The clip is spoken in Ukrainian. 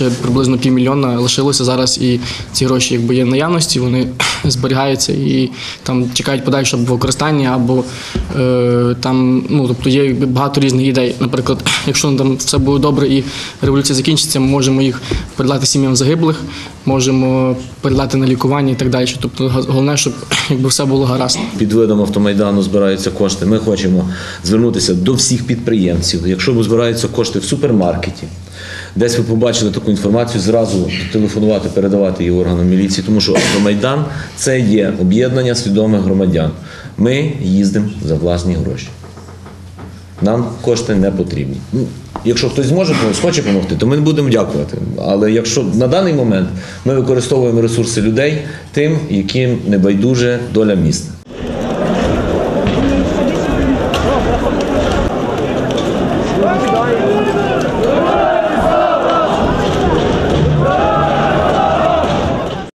ще приблизно півмільйона лишилося зараз, і ці гроші якби є наявності, вони зберігаються і там чекають подальшого використання, або е, там, ну тобто є багато різних ідей. Наприклад, якщо там все буде добре і революція закінчиться, ми можемо їх передати сім'ям загиблих, можемо передати на лікування і так далі. Тобто головне, щоб якби все було гаразд. Під видом автомайдану збираються кошти. Ми хочемо звернутися до всіх підприємців. Якщо збираються кошти в супермаркеті, десь ви побачили таку інформацію, зразу телефонувати, передавати її органам міліції, тому що автомайдан це є об'єднання свідомих громадян. Ми їздимо за власні гроші. Нам кошти не потрібні. Ну, Якщо хтось зможе схоче допомогти, то ми будемо дякувати. Але якщо на даний момент ми використовуємо ресурси людей тим, яким не байдуже доля міста.